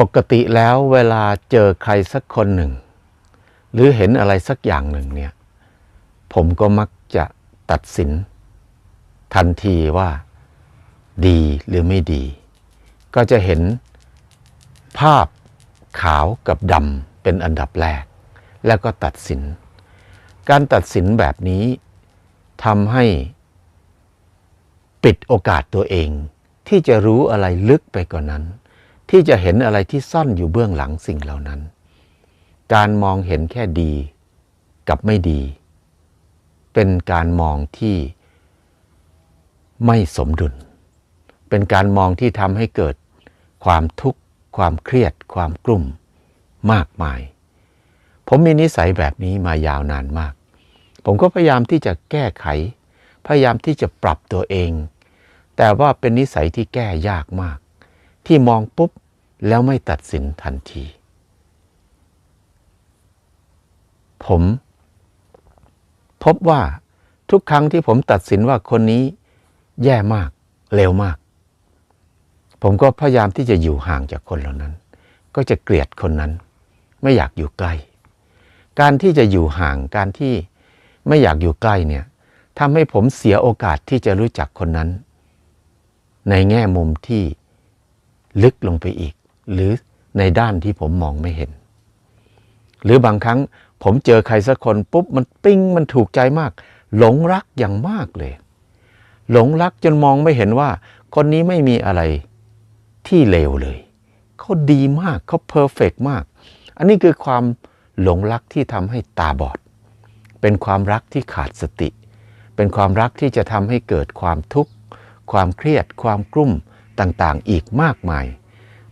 ปกติแล้วเวลาเจอใครสักคนหนึ่ง หรือเห็นอะไรสักอย่างหนึ่งเนี่ย ผมก็มักจะตัดสิน ทันทีว่า ดีหรือไม่ดี ก็จะเห็นภาพขาวกับดำเป็นอันดับแรก แล้วก็ตัดสิน การตัดสินแบบนี้ทำให้ปิดโอกาสตัวเองที่จะรู้อะไรลึกไปกว่านนั้น ที่จะเห็นอะไรที่ซ่อนอยู่เบื้องหลังสิ่งเหล่านั้น การมองเห็นแค่ดีกับไม่ดี เป็นการมองที่ไม่สมดุล เป็นการมองที่ทำให้เกิดความทุกข์ ความเครียด ความกลุ่มมากมาย ผมมีนิสัยแบบนี้มายาวนานมาก ผมก็พยายามที่จะแก้ไข พยายามที่จะปรับตัวเอง แต่ว่าเป็นนิสัยที่แก้ยากมาก ที่มองปุ๊บแล้วไม่ตัดสินทันที ผม พบว่าทุกครั้งที่ผมตัดสินว่าคนนี้แย่มากเลวมาก ผมก็พยายามที่จะอยู่ห่างจากคนเหล่านั้น ก็จะเกลียดคนนั้น ไม่อยากอยู่ใกล้ การที่จะอยู่ห่างการที่ไม่อยากอยู่ใกล้เนี่ยทำให้ผมเสียโอกาสที่จะรู้จักคนนั้น ในแง่มุมที่ ลึกลงไปอีก หรือในด้านที่ผมมองไม่เห็น หรือบางครั้งผมเจอใครสักคนปุ๊บมันปิ้งมันถูกใจมาก หลงรักอย่างมากเลย หลงรักจนมองไม่เห็นว่า คนนี้ไม่มีอะไรที่เลวเลยเขาดีมากเขาเพอร์เฟกมาก อันนี้คือความหลงรักที่ทำให้ตาบอด เป็นความรักที่ขาดสติ เป็นความรักที่จะทำให้เกิดความทุกข์ ความเครียด ความกลุ้ม ต่างๆ อีกมากมาย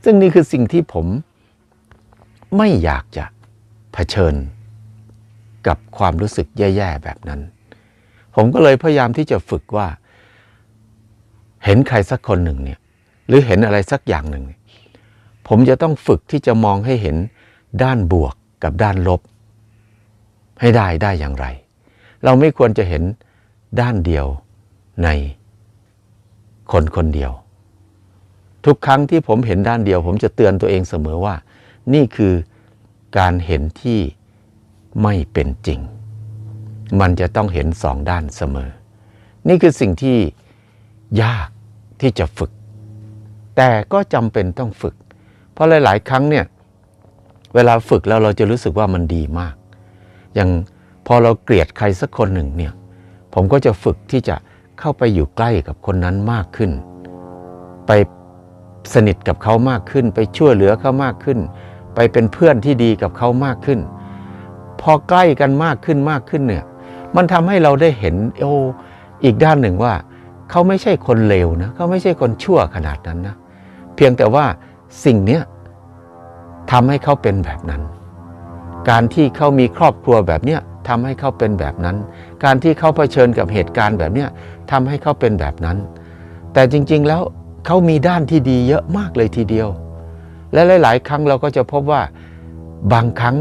ซึ่งนี่คือสิ่งที่ผมไม่อยากจะเผชิญกับความรู้สึกแย่ ๆ แบบนั้น ผมก็เลยพยายามที่จะฝึกว่า เห็นใครสักคนหนึ่งเนี่ยหรือเห็นอะไรสักอย่างหนึ่ง ผมจะต้องฝึกที่จะมองให้เห็นด้านบวกกับด้านลบ ให้ได้ได้อย่างไร เราไม่ควรจะเห็นด้านเดียวในคนคนเดียว ทุกครั้งที่ผมเห็นด้านเดียว ผมจะเตือนตัวเองเสมอว่า นี่คือการเห็นที่ไม่เป็นจริง มันจะต้องเห็นสองด้านเสมอ นี่คือสิ่งที่ยากที่จะฝึก แต่ก็จำเป็นต้องฝึก เพราะหลาย ๆ ครั้งเนี่ยเวลาฝึกแล้วเราจะรู้สึกว่ามันดีมาก อย่างพอเราเกลียดใครสักคนหนึ่งเนี่ย ผมก็จะฝึกที่จะเข้าไปอยู่ใกล้กับคนนั้นมากขึ้น ไป สนิทกับเขามากขึ้น ไปช่วยเหลือเขามากขึ้น ไปเป็นเพื่อนที่ดีกับเขามากขึ้น พอใกล้กันมากขึ้นมากขึ้นเนี่ยมันทำให้เราได้เห็นโออีกด้านหนึ่งว่า เขาไม่ใช่คนเลวนะเขาไม่ใช่คนชั่วขนาดนั้นนะเพียงแต่ว่าสิ่งเนี้ยทำให้เขาเป็นแบบนั้น การที่เขามีครอบครัวแบบเนี้ยทำให้เขาเป็นแบบนั้น การที่เขาเผชิญกับเหตุการณ์แบบเนี้ยทำให้เขาเป็นแบบนั้น แต่จริง ๆ แล้ว เขามีด้านที่ดีเยอะมากเลยทีเดียว และหลาย ๆ ครั้งเราก็จะพบว่าบางครั้ง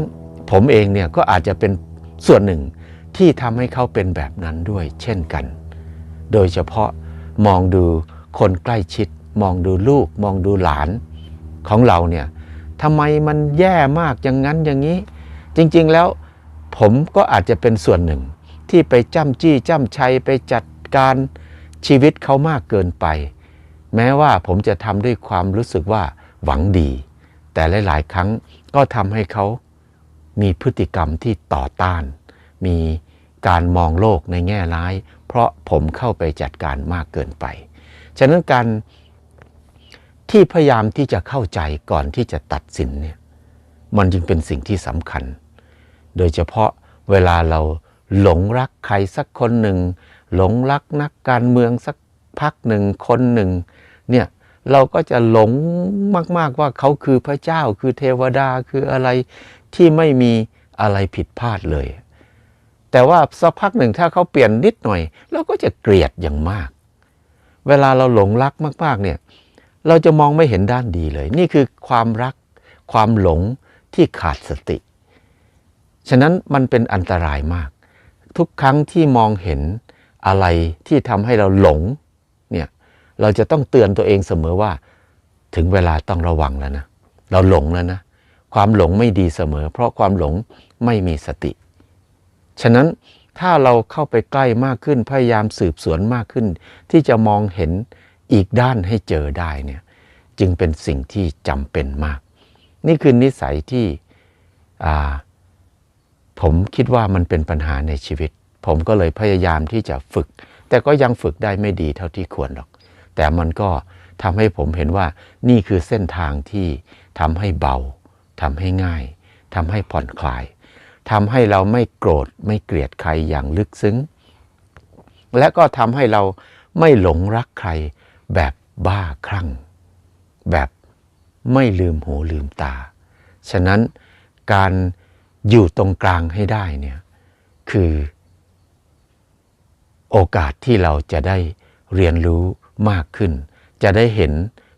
ผมเองเนี่ยก็อาจจะเป็นส่วนหนึ่งที่ทำให้เขาเป็นแบบนั้นด้วยเช่นกัน โดยเฉพาะมองดูคนใกล้ชิด มองดูลูก มองดูหลานของเราเนี่ยทำไมมันแย่มากอย่างนั้นอย่างนี้ จริงๆแล้วผมก็อาจจะเป็นส่วนหนึ่งที่ไปจ้ำจี้จ้ำชัยไปจัดการชีวิตเขามากเกินไป แม้ว่าผมจะทำด้วยความรู้สึกว่าหวังดี แต่หลาย ๆ ครั้งก็ทำให้เขามีพฤติกรรมที่ต่อต้าน มีการมองโลกในแง่ร้าย เพราะผมเข้าไปจัดการมากเกินไป ฉะนั้นการที่พยายามที่จะเข้าใจก่อนที่จะตัดสินเนี่ยมันจึงเป็นสิ่งที่สำคัญ โดยเฉพาะเวลาเราหลงรักใครสักคนหนึ่ง หลงรักนักการเมืองสัก พักหนึ่งคนหนึ่งเนี่ยเราก็จะหลงมากๆว่าเขาคือพระเจ้าคือเทวดาคืออะไรที่ไม่มีอะไรผิดพลาดเลย แต่ว่าสักพักหนึ่งถ้าเขาเปลี่ยนนิดหน่อย เราก็จะเกลียดอย่างมาก เวลาเราหลงรักมากๆเนี่ยเราจะมองไม่เห็นด้านดีเลย นี่คือความรักความหลงที่ขาดสติ ฉะนั้นมันเป็นอันตรายมาก ทุกครั้งที่มองเห็นอะไรที่ทำให้เราหลง เราจะต้องเตือนตัวเองเสมอว่า ถึงเวลาต้องระวังแล้วนะ เราหลงแล้วนะ ความหลงไม่ดีเสมอ เพราะความหลงไม่มีสติ ฉะนั้นถ้าเราเข้าไปใกล้มากขึ้นพยายามสืบสวนมากขึ้น ที่จะมองเห็นอีกด้านให้เจอได้เนี่ยจึงเป็นสิ่งที่จำเป็นมาก นี่คือนิสัยที่ผมคิดว่ามันเป็นปัญหาในชีวิต ผมก็เลยพยายามที่จะฝึก แต่ก็ยังฝึกได้ไม่ดีเท่าที่ควรหรอก แต่มันก็ทำให้ผมเห็นว่านี่คือเส้นทางที่ทำให้เบาทำให้ง่ายทำให้ผ่อนคลายทำให้เราไม่โกรธไม่เกลียดใครอย่างลึกซึ้ง และก็ทำให้เราไม่หลงรักใครแบบบ้าคลั่ง แบบไม่ลืมหูลืมตา ฉะนั้นการอยู่ตรงกลางให้ได้เนี่ยคือโอกาสที่เราจะได้เรียนรู้ มากขึ้น จะได้เห็น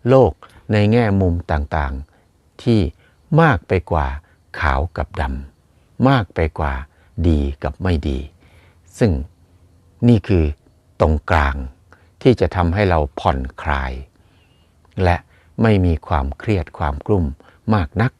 โลกในแง่มุมต่างๆ ที่มากไปกว่าขาวกับดำมากไปกว่าดีกับไม่ดี ซึ่งนี่คือตรงกลางที่จะทำให้เราผ่อนคลาย และไม่มีความเครียดความกลุ้มมากนัก